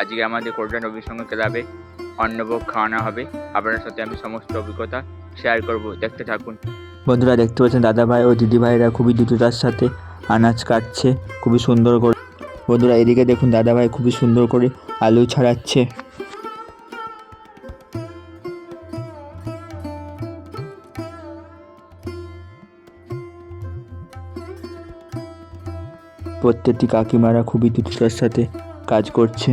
আজকে আমাদের কোল্ডেন রবিসঙ্গ ক্লাবে অন্নভোগ খাওয়ানো হবে। আপনার সাথে আমি সমস্ত অভিজ্ঞতা শেয়ার করব। দেখতে থাকুন। বন্ধুরা, দেখতে পাচ্ছেন দাদা ভাই ও দিদি ভাইরা খুবই দ্রুততার সাথে আনাজ কাটছে, খুবই সুন্দর করে। বন্ধুরা, এদিকে দেখুন দাদা ভাই খুবই সুন্দর করে আলু ছাড়াচ্ছে। প্রত্যেকটি কাকিমারা খুবই দ্রুততার সাথে কাজ করছে।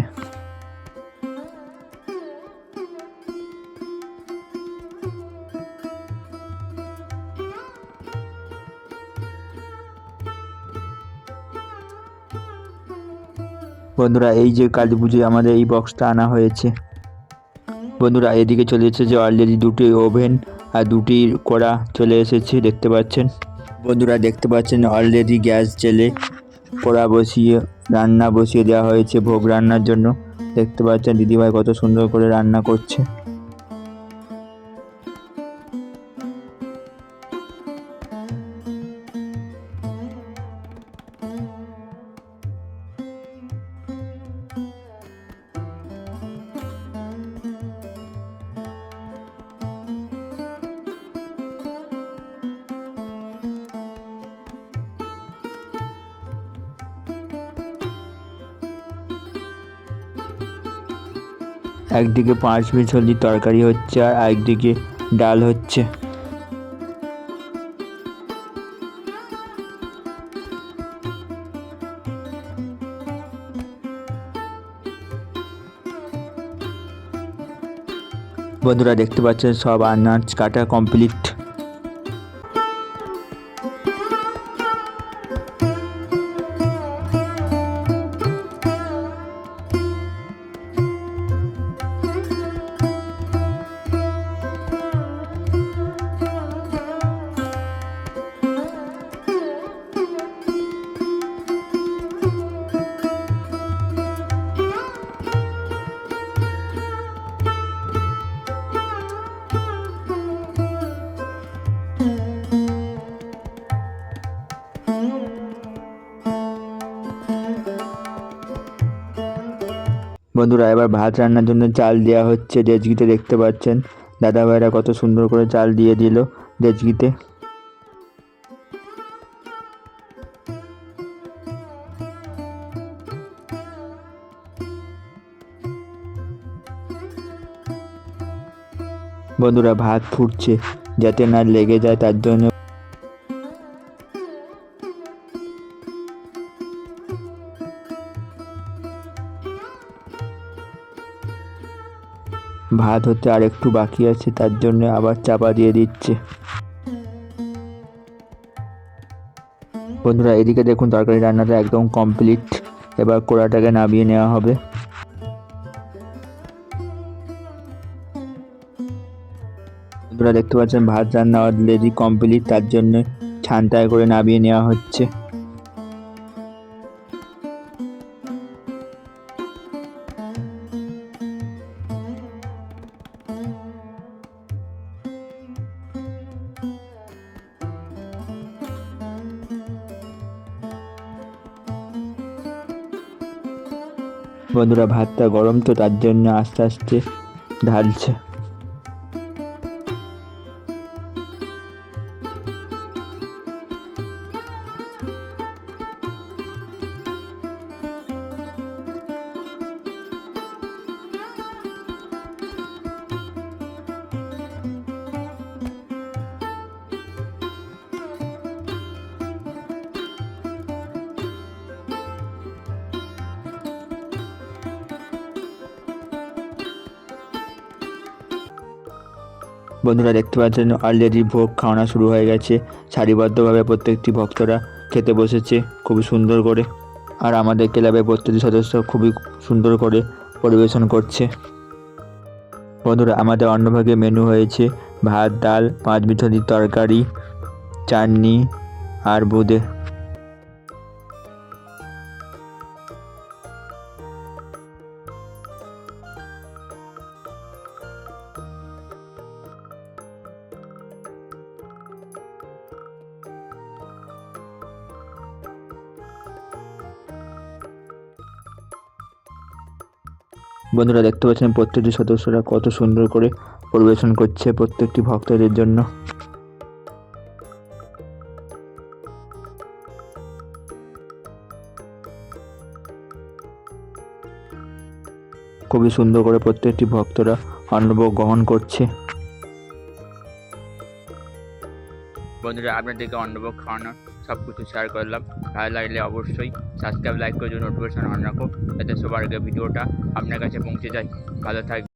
বন্ধুরা, এই যে কালী পুজোয় আমাদের এই বক্সটা আনা হয়েছে। বন্ধুরা, এদিকে চলে এসেছে যে অলরেডি দুটি ওভেন আর দুটি কড়া চলে এসেছে, দেখতে পাচ্ছেন? বন্ধুরা, দেখতে পাচ্ছেন অলরেডি গ্যাস জেলে কড়া বসিয়ে, রান্না বসিয়ে দেওয়া হয়েছে ভোগ রান্নার জন্য। দেখতে পাচ্ছেন দিদিভাই কত সুন্দর করে রান্না করছে। একদিকে পাঁচ মিনিট হলদি তরকারি হচ্ছে আর একদিকে ডাল হচ্ছে। বন্ধুরা দেখতে পাচ্ছেন সব আনাজ কাটা কমপ্লিট বন্ধুরা, এবার ভাত রান্নার জন্য চাল দেওয়া হচ্ছে। ডেচকিতে দেখতে পাচ্ছেন দাদা ভাইরা কত সুন্দর করে চাল দিয়ে দিল ডেচকিতে বন্ধুরা, ভাত ফুটছে, যাতে না লেগে যায় তার জন্য ভাত হতে আর একটু বাকি আছে, তার জন্য আবার চাপা দিয়ে দিচ্ছে। বন্ধুরা, এদিকে দেখুন তরকারি রান্নাটা একদম কমপ্লিট এবার কোড়াটাকে নামিয়ে নেওয়া হবে। বন্ধুরা, দেখতে পাচ্ছেন ভাত রান্না অলরেডি কমপ্লিট তার জন্য ছানটায় করে নামিয়ে নেওয়া হচ্ছে। বন্ধুরা ভাতটা গরম তো তার জন্য আস্তে আস্তে ঢালছে। বন্ধুরা দেখতে পাচ্ছেন অলরেডি ভোগ খাওয়ানো শুরু হয়ে গেছে, সারিবদ্ধভাবে প্রত্যেকটি ভক্তরা খেতে বসেছে, খুবই সুন্দর করে। আর আমাদের ক্লাবের প্রত্যেকটি সদস্য খুবই সুন্দর করে পরিবেশন করছে। বন্ধুরা, আমাদের অন্নভাগে মেনু হয়েছে ভাত, ডাল, পাঁচ মিঠালি তরকারি, চাটনি আর বোঁদে। বন্ধুরা দেখতে পাচ্ছেন প্রত্যেকটি সদস্যরা কত সুন্দর করে পরিবেশন করছে প্রত্যেকটি ভক্তদের জন্য। খুবই সুন্দর করে প্রত্যেকটি ভক্তরা অন্নভোগ গ্রহণ করছে। বন্ধুরা, আপনাদেরকে অন্নভোগ খাওয়ানো সব কিছু শেয়ার করলাম। ভালো লাগলে অবশ্যই সাবস্ক্রাইব লাইক করে নোটিফিকেশন অন রাখো। যাতে সবার আগে ভিডিওটা আপনার কাছে পৌঁছে যায়। ভালো থাকবে